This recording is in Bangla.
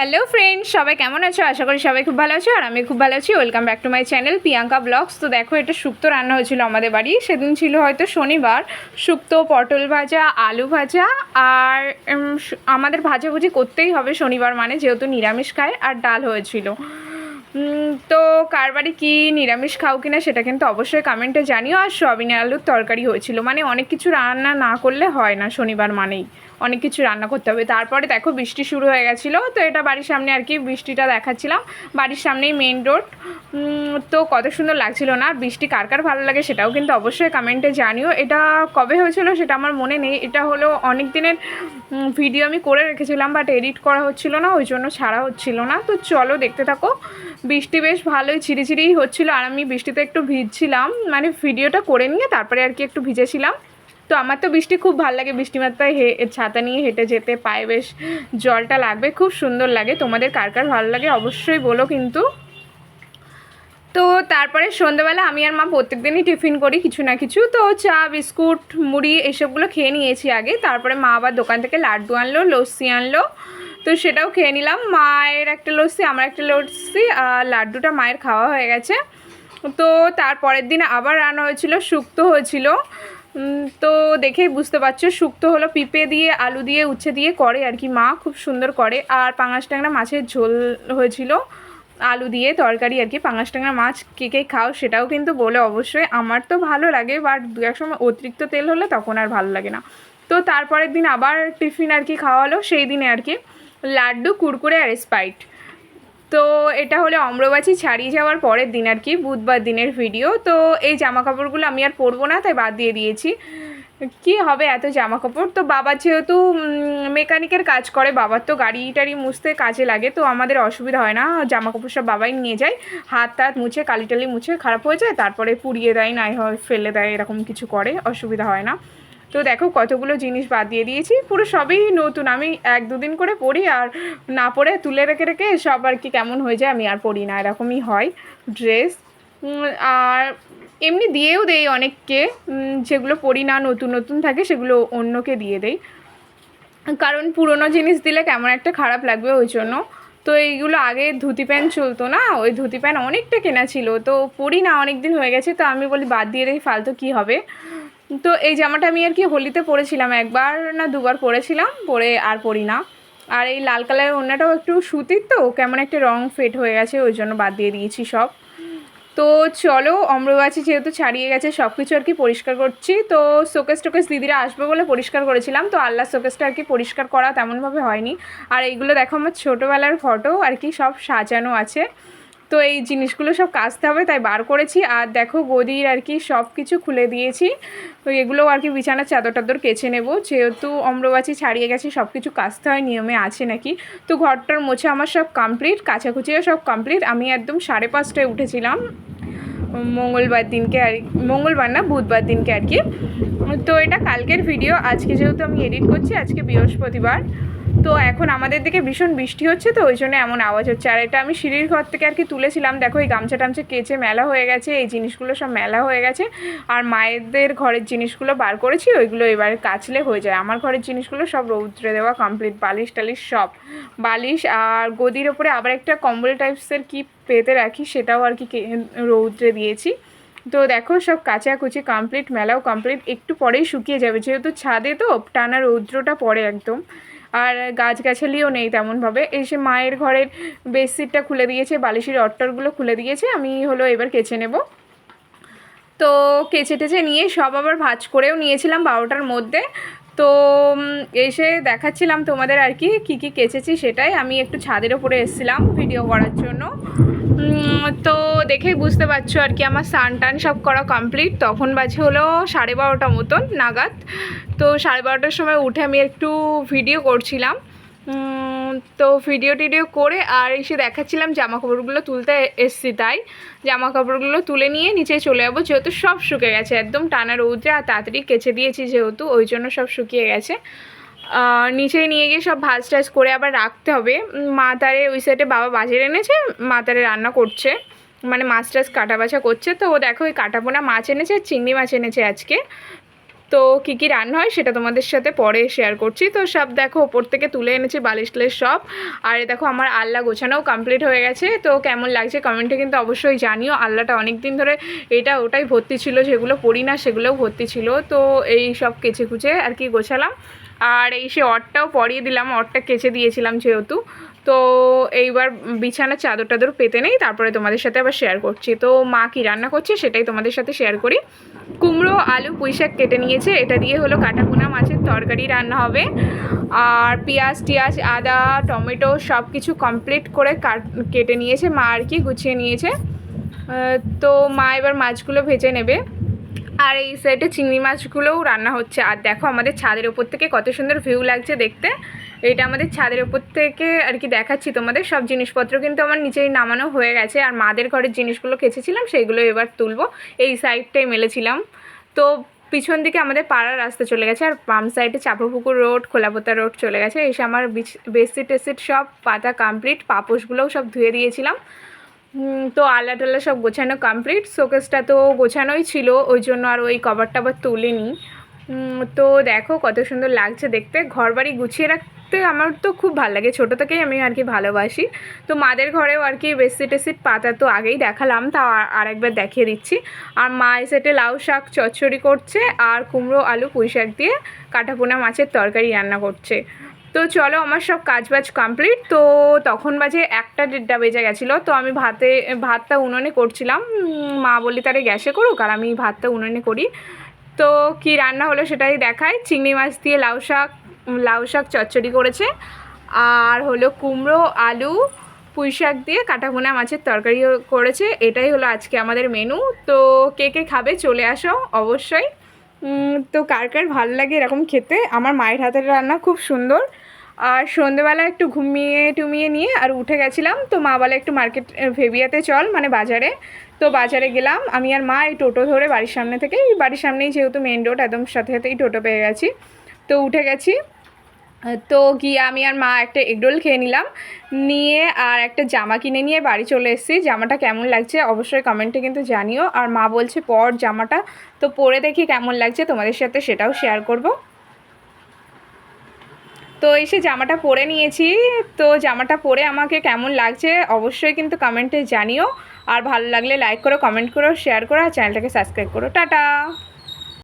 হ্যালো ফ্রেন্ডস সবাই কেমন আছো? আশা করি সবাই খুব ভালো আছো, আর আমি খুব ভালো আছি। Welcome back to my channel Priyanka blogs তো দেখো, এটা শুক্তো রান্না হয়েছিল আমাদের বাড়ি। সেদিন ছিল হয়তো শনিবার। শুক্তো, পটল ভাজা, আলু ভাজা, আর আমাদের ভাজাভুজি করতেই হবে শনিবার মানে যেহেতু নিরামিষ খায়, আর ডাল হয়েছিল। তো কার বাড়ি কী নিরামিষ খাও কিনা সেটা কিন্তু অবশ্যই কমেন্টে জানিও। আর সয়াবিন আলুর তরকারি হয়েছিল। মানে অনেক কিছু রান্না না করলে হয় না শনিবার মানেই। অনেক কিছু রান্না করতে হবে। তারপরে দেখো বৃষ্টি শুরু হয়ে গেছিল, তো এটা বাড়ির সামনে আর কি বৃষ্টিটা দেখাচ্ছিলাম। বাড়ির সামনেই মেন রোড তো কত সুন্দর লাগছিল না? বৃষ্টি কার কার ভালো লাগে সেটাও কিন্তু অবশ্যই কমেন্টে জানিও। এটা কবে হয়েছিল সেটা আমার মনে নেই। এটা হলো অনেক দিনের ভিডিও আমি করে রেখেছিলাম বাট এডিট করা হচ্ছিল না, ওই জন্য ছাড়া হচ্ছিল না। তো চলো দেখতে থাকো। বৃষ্টি বেশ ভালোই ঝিরিঝিরিই হচ্ছিল। আর আমি বৃষ্টিতে একটু ভিজছিলাম মানে ভিডিওটা করে নিয়ে তারপরে আর কি একটু ভিজেছিলাম। তো আমার তো বৃষ্টি খুব ভালো লাগে, বৃষ্টি মাত্রায় হে, ছাতা নিয়ে হেঁটে যেতে পায়ে বেশ জলটা লাগবে, খুব সুন্দর লাগে। তোমাদের কার কার ভালো লাগে অবশ্যই বলো কিন্তু। তো তারপরে সন্ধ্যেবেলা আমি আর মা প্রত্যেক দিনই টিফিন করি কিছু না কিছু। তো চা, বিস্কুট, মুড়ি এসবগুলো খেয়ে নিয়েছি আগে। তারপরে মা আবার দোকান থেকে লাড্ডু আনলো, লস্যি আনলো। তো সেটাও খেয়ে নিলাম। মায়ের একটা লস্যি, আমার একটা লস্যি, আর লাড্ডুটা মায়ের খাওয়া হয়ে গেছে। তো তারপরের দিন আবার রান্না হয়েছিল, শুক্তো হয়েছিল। তো দেখেই বুঝতে পারছ, শুক্তো হলো পিঁপে দিয়ে, আলু দিয়ে, উচ্ছে দিয়ে করে আর কি। মা খুব সুন্দর করে। আর পাঙাশ ট্যাংরা মাছের ঝোল হয়েছিল। আলু দিয়ে তরকারি আর কি। পাঙাশ ট্যাংরা মাছ কে কে খাও সেটাও কিন্তু বলে অবশ্যই। আমার তো ভালো লাগে বাট দু এক সময় অতিরিক্ত তেল হলে তখন আর ভালো লাগে না। তো তারপরের দিন আবার টিফিন আর কি খাওয়ালো সেই দিনে আর কি লাড্ডু, কুরকুরে আর স্পাইট তো এটা হলো অম্রবাচী ছাড়িয়ে যাওয়ার পরের দিন আর কি, বুধবার দিনের ভিডিও তো এই জামা কাপড়গুলো আমি আর পরবো না, তাই বাদ দিয়ে দিয়েছি। কি হবে এত জামা কাপড় তো বাবা যেহেতু মেকানিকের কাজ করে, বাবার তো গাড়ি টাড়ি মুছতে কাজে লাগে, তো আমাদের অসুবিধা হয় না। জামা কাপড় সব বাবাই নিয়ে যায়, হাত টাত মুছে কালি টালি মুছে, খারাপ হয়ে যায়, তারপরে পুড়িয়ে দেয় নাই হয় ফেলে দেয়, এরকম কিছু করে, অসুবিধা হয় না। তো দেখো কতগুলো জিনিস বাদ দিয়ে দিয়েছি, পুরো সবই নতুন। আমি এক দুদিন করে পরি আর না পরে তুলে রেখে রেখে সব আর কি কেমন হয়ে যায় আমি আর পরি না, এরকমই হয় ড্রেস আর এমনি দিয়েও দেই অনেককে যেগুলো পরি না, নতুন নতুন থাকে সেগুলো অন্যকে দিয়ে দেই। কারণ পুরনো জিনিস দিলে কেমন একটা খারাপ লাগবে ওই জন্য। তো এইগুলো আগে ধুতি প্যান্ট চলতো না, ওই ধুতি প্যান্ট অনেকটা কেনা ছিল। তো পরি না অনেক দিন হয়ে গেছে, তো আমি বলি বাদ দিয়ে দিই, ফালতু কী হবে? তো এই জামাটা আমি আর কি হোলিতে পরেছিলাম, একবার না দুবার পরেছিলাম, পরে আর পরি না। আর এই লাল কালারের ওড়নাটাও একটু সুতির তো, কেমন একটা রং ফেট হয়ে গেছে, ওই জন্য বাদ দিয়ে দিয়েছি সব। তো চলো অম্রবাচী যেহেতু ছাড়িয়ে গেছে সব কিছু আর কি পরিষ্কার করছি। তো শোকেস টোকেস দিদিরা আসবে বলে পরিষ্কার করেছিলাম, তো আল্লাহ শোকেসটা আর কি পরিষ্কার করা তেমনভাবে হয়নি। আর এইগুলো দেখো আমার ছোটোবেলার ফটো আর কি সব সাজানো আছে। তো এই জিনিসগুলো সব কাচতে হবে, তাই বার করেছি। আর দেখো গদির আর কি সব কিছু খুলে দিয়েছি। তো এগুলো আর কি বিছানার চাদর টাদর কেচে নেব। যেহেতু অম্রবাচী ছাড়িয়ে গেছে সব কিছু কাচতে হয়, নিয়মে আছে নাকি। তো ঘরটার মোছে আমার সব কমপ্লিট কাচাকুচিও সব কমপ্লিট আমি একদম সাড়ে পাঁচটায় উঠেছিলাম। মঙ্গলবার দিনকে আর মঙ্গলবার না, বুধবার দিনকে আর কি। তো এটা কালকের ভিডিও আজকে যেহেতু আমি এডিট করছি, আজকে বৃহস্পতিবার। তো এখন আমাদের দিকে ভীষণ বৃষ্টি হচ্ছে তো, ওই জন্য এমন আওয়াজ হচ্ছে। আর এটা আমি সিঁড়ির ঘর থেকে আর কি তুলেছিলাম। দেখো এই গামছা টামছা কেচে মেলা হয়ে গেছে, এই জিনিসগুলো সব মেলা হয়ে গেছে। আর মায়েদের ঘরের জিনিসগুলো বার করেছি, ওইগুলো এবার কাচলে হয়ে যায়। আমার ঘরের জিনিসগুলো সব রৌদ্রে দেওয়া কমপ্লিট বালিশ টালিশ সব। বালিশ আর গদির ওপরে আবার একটা কম্বল টাইপসের কি পেতে রাখি, সেটাও আর কি রৌদ্রে দিয়েছি। তো দেখো সব কাচাকুচি কমপ্লিট মেলাও কমপ্লিট একটু পরেই শুকিয়ে যাবে, যেহেতু ছাদে তো, টানা রৌদ্রটা পড়ে একদম। আর গাছগাছালিও নেই তেমনভাবে। এসে মায়ের ঘরের বেডশিটটা খুলে দিয়েছে, বালিশের অট্টরগুলো খুলে দিয়েছে, আমি হলো এবার কেচে নেব। তো কেচে টেচে নিয়ে সব আবার ভাজ করেও নিয়েছিলাম বারোটার মধ্যে। তো এসে দেখাচ্ছিলাম তোমাদের আর কি, কী কী কেচেছি সেটাই। আমি একটু ছাদের ওপরে এসেছিলাম ভিডিও করার জন্য। তো দেখেই বুঝতে পারছ আর কি, আমার সান টান সব করা কমপ্লিট তখন বাজে হলো সাড়ে বারোটা মতন নাগাদ। তো সাড়ে বারোটার সময় উঠে আমি একটু ভিডিও করছিলাম। তো ভিডিও টিডিও করে আর এসে দেখাচ্ছিলাম জামা কাপড়গুলো তুলতে এসছি তাই। জামা কাপড়গুলো তুলে নিয়ে নিচে চলে যাব, যেহেতু সব শুকে গেছে। একদম টানা রৌদ্রে আর তাড়াতাড়ি কেচে দিয়েছি যেহেতু, ওই জন্য সব শুকিয়ে গেছে। নিচে নিয়ে গিয়ে সব ভাজ টাজ করে আবার রাখতে হবে। মা তারে ওই সাইডে বাবা বাজারে এনেছে, মা তারে রান্না করছে। মানে মাছ টাছ কাটা বাছা করছে তো ও দেখো ওই কাটা পোনা মাছ এনেছে আর চিংড়ি মাছ এনেছে আজকে। তো কী কী রান্না হয় সেটা তোমাদের সাথে পরে শেয়ার করছি। তো সব দেখো ওপর থেকে তুলে এনেছি, বালিশ টালিশ সব। আর দেখো আমার আল্লা গোছানোও কমপ্লিট হয়ে গেছে। তো কেমন লাগছে কমেন্টে কিন্তু অবশ্যই জানিও। আল্লাটা অনেক দিন ধরে এটা ওটাই ভর্তি ছিল, যেগুলো পড়ি না সেগুলোও ভর্তি ছিল। তো এই সব কেচে কুচে আর কি গোছালাম। আর এই সে অটটাও পরিয়ে দিলাম, অটটা কেচে দিয়েছিলাম যেহেতু। তো এইবার বিছানার চাদর টাদর পেতে নেই, তারপরে তোমাদের সাথে আবার শেয়ার করছি। তো মা কি রান্না করছে সেটাই তোমাদের সাথে শেয়ার করি। কুমড়ো, আলু, পুঁই শাক কেটে নিয়েছে, এটা দিয়ে হলো কাটাকুনা মাছের তরকারি রান্না হবে। আর পেঁয়াজ, টিয়াজ, আদা, টমেটো সব কিছু কমপ্লিট করে কাট, কেটে নিয়েছে, মা আর কি গুছিয়ে নিয়েছে। তো মা এবার মাছগুলো ভেজে নেবে। আর এই সাইডে চিংড়ি মাছগুলোও রান্না হচ্ছে। আর দেখো আমাদের ছাদের ওপর থেকে কত সুন্দর ভিউ লাগছে দেখতে। এটা আমাদের ছাদের ওপর থেকে আর কি দেখাচ্ছি তোমাদের। সব জিনিসপত্র কিন্তু আমার নিচেই নামানো হয়ে গেছে। আর মাদের ঘরের জিনিসগুলো কেচেছিলাম সেইগুলো এবার তুলবো। এই সাইডটাই মেলেছিলাম। তো পিছন দিকে আমাদের পাড়ার রাস্তা চলে গেছে। আর বাম সাইডে চাপাপুকুর রোড, খোলাপোতা রোড চলে গেছে। এসে আমার বেডশিট টেসিট সব, পাতা কমপ্লিট পাপোশগুলোও সব ধুয়ে দিয়েছিলাম। তো আলা টালা সব গোছানো কমপ্লিট শোকেসটা তো গোছানোই ছিল, ওই জন্য আর ওই কভার টাবার তুলিনি। তো দেখো কত সুন্দর লাগছে দেখতে। ঘর বাড়ি গুছিয়ে রাখতে আমার তো খুব ভালো লাগে। ছোটো থেকেই আমি আর কি ভালোবাসি। তো মাদের ঘরেও আর কি বেডশিট টেসিট পাতা তো আগেই দেখালাম, তা আরেকবার দেখিয়ে দিচ্ছি। আর মা এই সেটে লাউ শাক চচ্চড়ি করছে, আর কুমড়ো, আলু, পুঁই শাক দিয়ে কাটাপোনা মাছের তরকারি রান্না করছে। তো চলো আমার সব কাজ বাজ কমপ্লিট তো তখন বাজে একটা দেড়টা বেজে গেছিল, তো আমি ভাতে, ভাতটা উনুনে করছিলাম। মা বলি তারে গ্যাসে করুক, আর আমি ভাতটা উনুনে করি। তো কি রান্না হলো সেটাই দেখাই। চিংড়ি মাছ দিয়ে লাউ শাক লাউ শাক চচ্চড়ি করেছে। আর হলো কুমড়ো, আলু, পুঁই শাক দিয়ে কাটাভুনা মাছের তরকারি করেছে। এটাই হলো আজকে আমাদের মেনু তো কে কে খাবে চলে আসো অবশ্যই। তো কার কার ভালো লাগে এরকম খেতে? আমার মায়ের হাতের রান্না খুব সুন্দর। আর সন্ধেবেলা একটু ঘুমিয়ে টুমিয়ে নিয়ে আর উঠে গেছিলাম। তো মা বলে একটু মার্কেট ভেবিয়াতে চল মানে বাজারে। তো বাজারে গেলাম। আমি আর মা এই টোটো ধরে বাড়ির সামনে থেকে বাড়ির সামনেই যেহেতু মেন রোড একদম সাথে সাথেই টোটো পেয়ে গেছি। তো উঠে গেছি। তো গিয়ে আমি আর মা একটা এগরোল খেয়ে নিলাম। নিয়ে আর একটা জামা কিনে নিয়ে বাড়ি চলে এসেছি। জামাটা কেমন লাগছে অবশ্যই কমেন্টে কিন্তু জানিও। আর মা বলছে, পর জামাটা। তো পরে দেখি কেমন লাগছে, তোমাদের সাথে সেটাও শেয়ার করব। তো এসে জামাটা পরে নিয়েছি। তো জামাটা পরে আমাকে কেমন লাগছে অবশ্যই কিন্তু কমেন্টে জানিও। আর ভালো লাগলে লাইক করো কমেন্ট করো শেয়ার করো, আর চ্যানেলটাকে সাবস্ক্রাইব করো। টাটা!